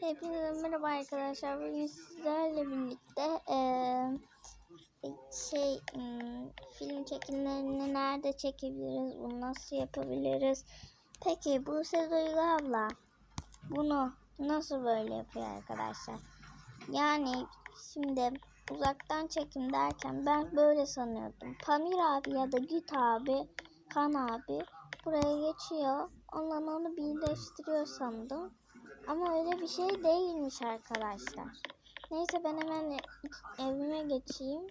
Hepinize merhaba arkadaşlar. Bugün sizlerle birlikte eee, şey hmm, film çekimlerini nerede çekebiliriz, bunu nasıl yapabiliriz? Peki bu Duygu abla bunu nasıl böyle yapıyor arkadaşlar? Yani şimdi uzaktan çekim derken ben böyle sanıyordum. Pamir abi ya da Güt abi, Han abi buraya geçiyor. Ondan onu birleştiriyor sandım. Ama öyle bir şey değilmiş arkadaşlar. Neyse ben hemen evime geçeyim.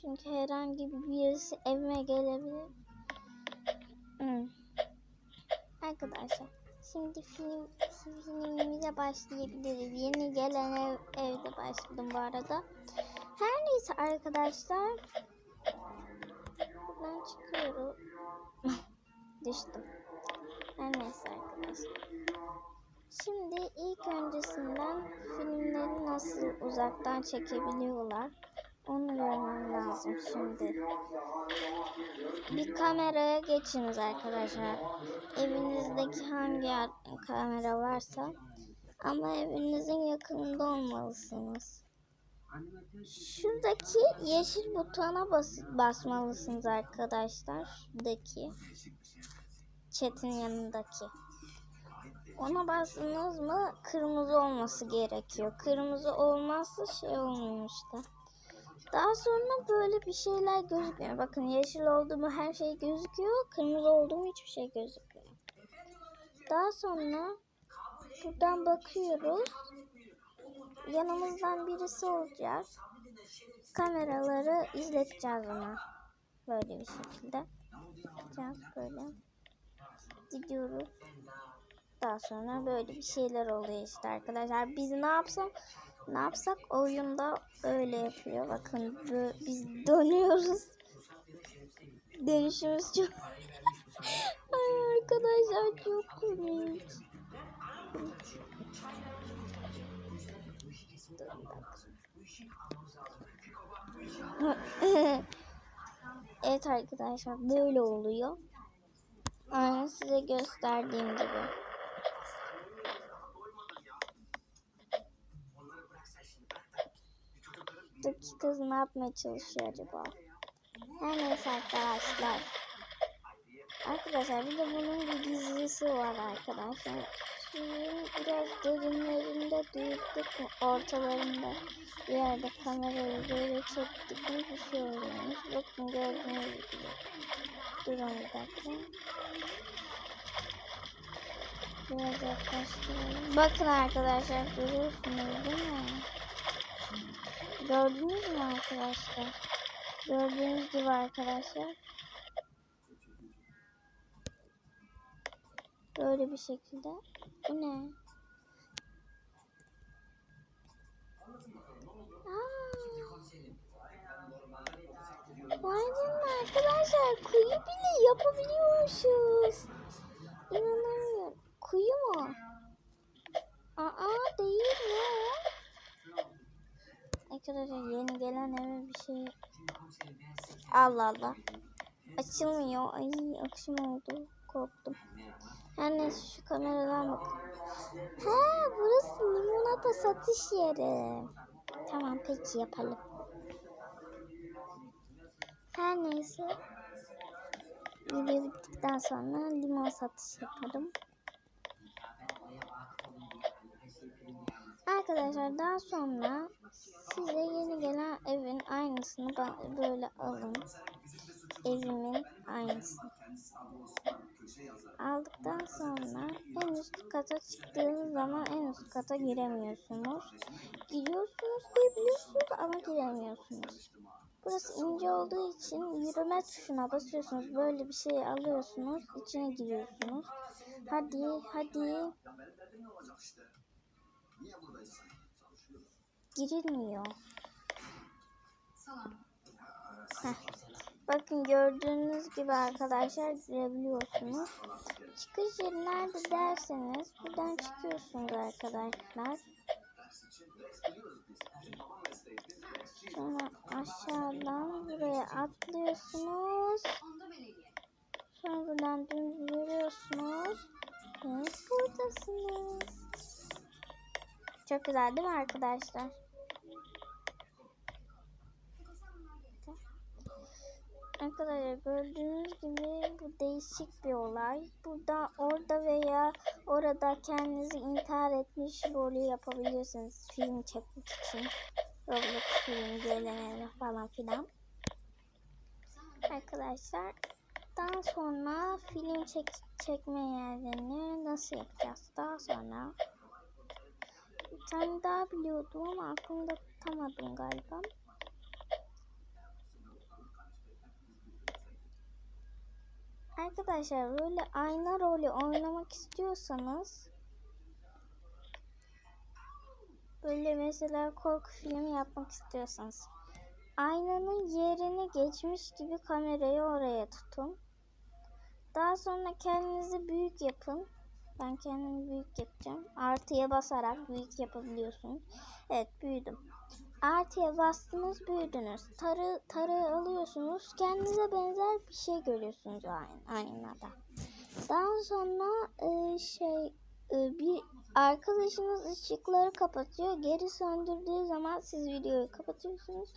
Çünkü herhangi bir birisi evime gelebilir. Hmm. Arkadaşlar şimdi film filmimize başlayabiliriz. Yeni gelen ev, evde başladım bu arada. Her neyse arkadaşlar. Buradan çıkıyorum. Düştüm. Her neyse arkadaşlar. Şimdi ilk öncesinden filmleri nasıl uzaktan çekebiliyorlar. Onu görmem lazım şimdi. Bir kameraya geçiniz arkadaşlar. Evinizdeki hangi kamera varsa. Ama evinizin yakınında olmalısınız. Şuradaki yeşil butona bas basmalısınız arkadaşlar. Şuradaki chat'in yanındaki. Ona bastınız mı kırmızı olması gerekiyor. Kırmızı olmazsa şey olmuyor işte. Daha sonra böyle bir şeyler gözükmüyor. Bakın yeşil oldu mu her şey gözüküyor. Kırmızı oldu mu hiçbir şey gözükmüyor. Daha sonra buradan bakıyoruz. Yanımızdan birisi olacak. Kameraları izleteceğiz ona. Böyle bir şekilde. Yapacağız böyle gidiyoruz. Daha sonra böyle bir şeyler oluyor işte arkadaşlar. Biz ne yapsak ne yapsak oyunda öyle yapıyor. Bakın biz dönüyoruz. Dönüşümüz çok Ay arkadaşlar çok komik. evet arkadaşlar böyle oluyor. Aynen gösterdiğim gibi. Dakikası ne yapmaya çalışıyor acaba? Her neyse arkadaşlar. Arkadaşlar bir de bunun bir dizisi var arkadaşlar. Biraz derinlerinde mi? Ortalarında bir yerde kamerayı böyle çektik mi bir şey oluyormuş. Bakın gördüğünüz gibi. Durun bir dakika. Biraz yaklaştıralım. Bakın arkadaşlar görüyorsunuz değil mi? Gördünüz mü arkadaşlar? Gördüğünüz gibi arkadaşlar. Böyle bir şekilde. Bu ne? Vay canına arkadaşlar kuyu bile yapabiliyormuşuz. İnanamıyorum. Kuyu mu? Aa değil ya. Arkadaşlar yeni gelen eve bir şey. Allah Allah. Açılmıyor. Ay akşam oldu. Korktum. Her neyse şu kameradan bak. He burası limonata satış yeri. Tamam peki yapalım. Her neyse. Video bittikten sonra limon satış yaparım. Arkadaşlar daha sonra size yeni gelen evin aynısını böyle alın. Evimin aynısını. Aldıktan sonra en üst kata çıktığınız zaman en üst kata giremiyorsunuz. Giriyorsunuz diyebiliyorsunuz ama giremiyorsunuz. Burası ince olduğu için yürüme tuşuna basıyorsunuz. Böyle bir şey alıyorsunuz. içine giriyorsunuz. Hadi hadi. Girilmiyor. Heh. Bakın gördüğünüz gibi arkadaşlar girebiliyorsunuz. Çıkış yeri nerede derseniz buradan çıkıyorsunuz arkadaşlar. Sonra aşağıdan buraya atlıyorsunuz. Sonra buradan dümdüz yürüyorsunuz. Ve buradasınız. Çok güzel değil mi arkadaşlar? Arkadaşlar gördüğünüz gibi bu değişik bir olay. Burada orada veya orada kendinizi intihar etmiş rolü yapabilirsiniz. Film çekmek için. Roblox film geleneği falan filan. Arkadaşlar daha sonra film çek çekme yerlerini nasıl yapacağız? Daha sonra bir daha biliyordum ama aklımda tutamadım galiba. Arkadaşlar böyle ayna rolü oynamak istiyorsanız böyle mesela korku filmi yapmak istiyorsanız aynanın yerini geçmiş gibi kamerayı oraya tutun. Daha sonra kendinizi büyük yapın. Ben kendimi büyük yapacağım. Artıya basarak büyük yapabiliyorsun. Evet büyüdüm. Artıya bastınız büyüdünüz. Tarı, tarı alıyorsunuz. Kendinize benzer bir şey görüyorsunuz ayn- aynada. Daha sonra e, şey e, bir arkadaşınız ışıkları kapatıyor. Geri söndürdüğü zaman siz videoyu kapatıyorsunuz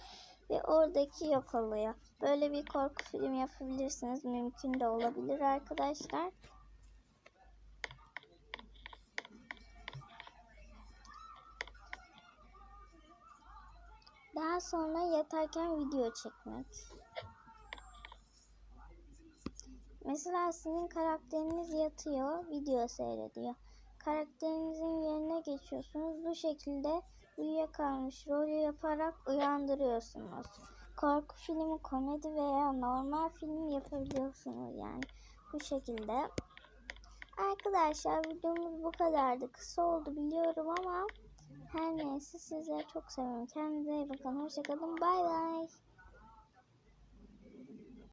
ve oradaki yok oluyor. Böyle bir korku film yapabilirsiniz. Mümkün de olabilir arkadaşlar. Daha sonra yatarken video çekmek. Mesela sizin karakteriniz yatıyor, video seyrediyor. Karakterinizin yerine geçiyorsunuz. Bu şekilde uyuyakalmış rolü yaparak uyandırıyorsunuz. Korku filmi, komedi veya normal film yapabiliyorsunuz yani. Bu şekilde. Arkadaşlar videomuz bu kadardı. Kısa oldu biliyorum ama her neyse sizleri çok seviyorum. Kendinize iyi bakın. Hoşçakalın. Bay bay.